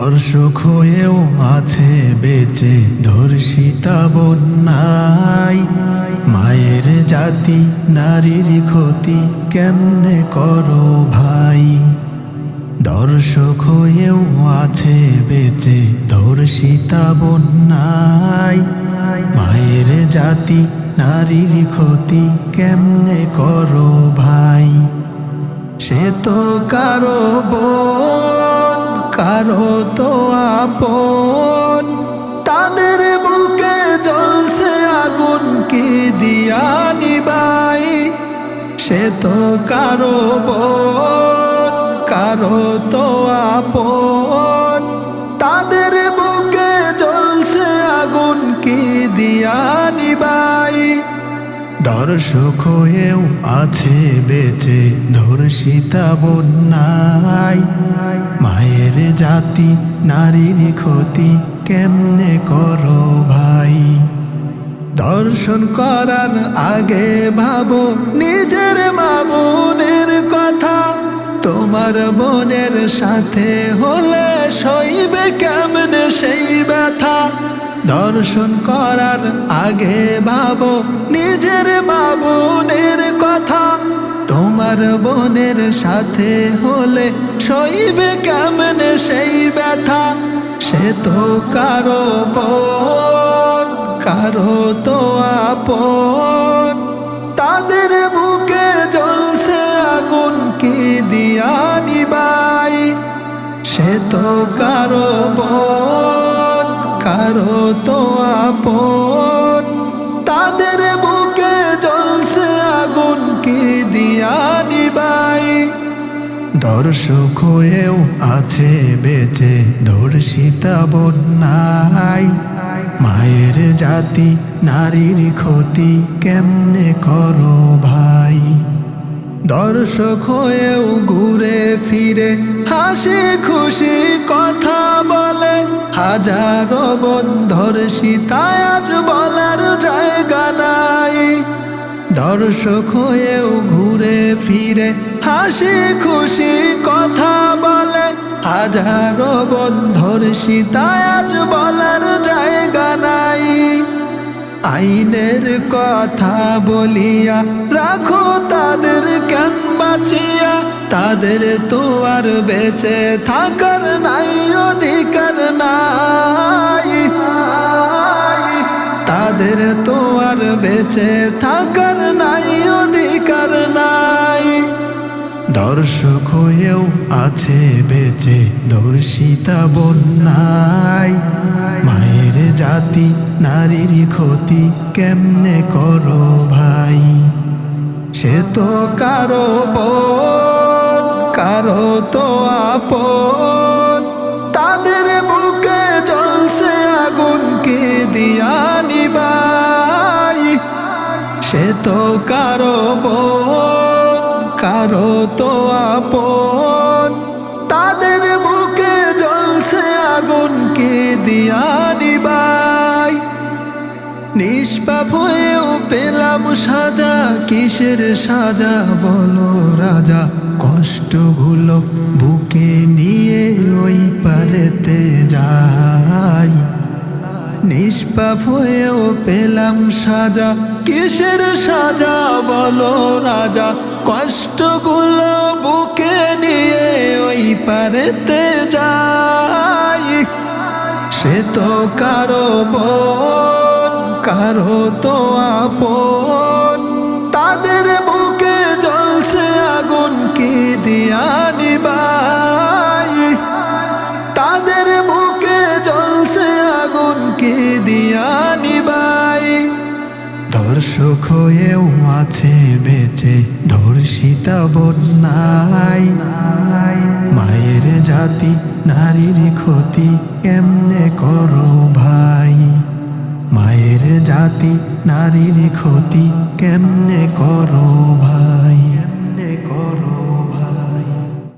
দর্শক হয়েও আছে বেঁচে, ধর্ষিতা বন্যাই মায়ের জাতি, নারীর ক্ষতি কেমনে করো ভাই? দর্শক হয়েও আছে বেঁচে, ধর্ষিতা বন্যাই মায়ের জাতি, নারীর ক্ষতি কেমনে করো ভাই? সে তো কারও বোন কারও তো আপন। তাদের বুকে জ্বলছে আগুন, কি দিয়া নিবাই? সে তো কারও কারও তো আপন। তাদের বুকে জ্বলছে আগুন, কি দিয়া নিবাই? দর্শক হয়েও আছে বেঁচে, ধর্ষিতা বন্যাই মায়ের জাতি, নারীর ক্ষতি কেমনে করো ভাই? দর্শন করার আগে ভাবো, নিজের মা বোনের কথা। তোমার বোনের সাথে হলে সইবে কেমনে সেই ব্যথা? দর্শন করার আগে ভাবো, নিজের মা কথা তোমার বোনের সাথে হলে সইবে কেমনে সেই ব্যথা? সে তো কারও বোন কারও তো আপন। তাদের বুকে জ্বলছে আগুন, কি দিয়া নিবাই? সে তো কারও বোন কারও তো আপন। দর্শক হয়েও আছে বেঁচে, ধর্ষিতা বন্যাই মায়ের জাতি, নারীর ক্ষতি কেমনে করো ভাই? দর্শক হয়েও ঘুরে ফিরে, হাসি খুশি কথা বলে। হাজারো বন্ধর আজ বলার জায়গা নাই। দর্শক হয়েও ঘুরে ফিরে, হাসি খুশি হাজারো বন্ধর সীতায় আজ বলার জায়গা নাই। আইনের কথা বলিয়া রাখো তাদের কেন বাঁচিয়া। তাদের তো আর বেঁচে থাকার নাই, অধিকার নাই। তাদের তো আর বেঁচে থাকার নাই, অধিকার দর্শক হয়েও আছে বেঁচে দর্শিতা বন্যাই মায়ের জাতি, নারীর ক্ষতি কেমনে করো ভাই? সে তো কারও কারও তো আপন তাদের বুকে জ্বলছে আগুন কি দিয়া নিবাই। সে তো কারও বোন নিষ্পাপ হয়েও পেলাম সাজা, কিসের সাজা বলো রাজা? কষ্টগুলো বুকে নিয়ে ওই পারেতে যাই। নিষ্পাপ হয়েও পেলাম সাজা, কিসের সাজা বলো রাজা? কষ্টগুলো বুকে নিয়ে ওই পারেতে যাই। সে তো কারও বোন কারও তো আপন? তাদের বুকে জ্বলছে আগুন, কি দিয়া নিবাই? তাদের বুকে জ্বলছে আগুন, কি দিয়া নিবাই? দর্শক হয়েও আছে বেঁচে, ধর্ষিতা বন্যাই মায়ের জাতি, নারীর ক্ষতি, কেমনে করো ভাই? জাতি নারীর ক্ষতি কেমনে করো ভাই?